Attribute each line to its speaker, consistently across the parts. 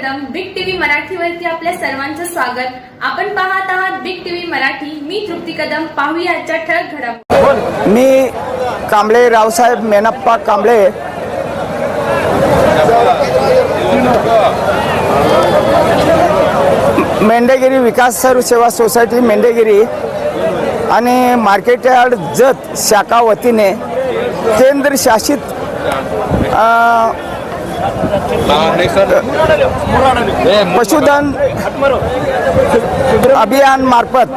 Speaker 1: Kadam big TV मराठीवरती आपल्या सर्वांचं स्वागत. आपण पाहत आहात बिग टीव्ही मराठी. मी तृप्ती कदम. पाहूया आजच्या ठळक घडामोडी.
Speaker 2: मी कांबळे रावसाहेब मेनप्पा कांबळे. मेंढेगिरी विकास सर्व सेवा सोसायटी मेंढेगिरी आणि मार्केट यार्ड जत शाखा वतीने केंद्र शासित पशुधन अभियान मार्फत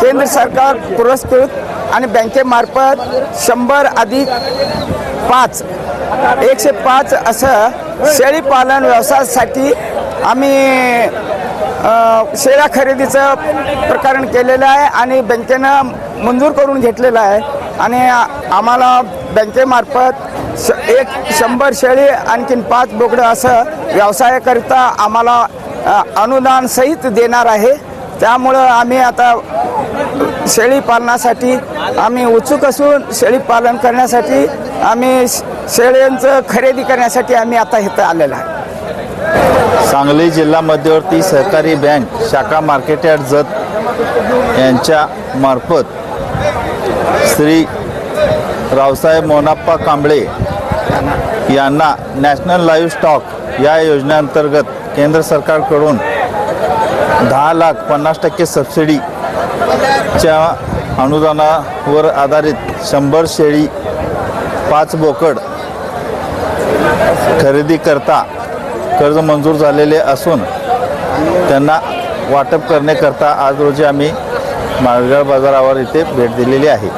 Speaker 2: केंद्र सरकार पुरस्कृत आणि बँकेमार्फत शंभर अधिक पाच एकशे पाच असं शेळीपालन व्यवसायासाठी आम्ही शेळ्या खरेदीचं प्रकरण केलेलं आहे आणि बँकेनं मंजूर करून घेतलेलं आहे. आणि आम्हाला बँकेमार्फत श एक शंभर शेळी आणखीन पाच बोकडं असं व्यवसायाकरिता आम्हाला अनुदान सहित देणार आहे. त्यामुळं आम्ही आता शेळी पालनासाठी आम्ही उत्सुक असून शेळी पालन करण्यासाठी आम्ही शेळ्यांचं खरेदी करण्यासाठी आम्ही आता इथं आलेलो आहे.
Speaker 3: सांगली जिल्हा मध्यवर्ती सहकारी बँक शाखा मार्केट यार्ड जत यांच्या मार्फत श्री रावसाहेब मोनाप्पा कांबळे यांना नॅशनल लाईव्ह स्टॉक या योजनेअंतर्गत केंद्र सरकारकडून दहा लाख पन्नास टक्के सबसिडीच्या अनुदानावर आधारित शंभर शेळी पाच बोकड खरेदी करता कर्ज मंजूर झालेले असून त्यांना वाटप करण्याकरता आज रोजी आम्ही माळगाव बाजारावर इथे भेट दिलेली आहे.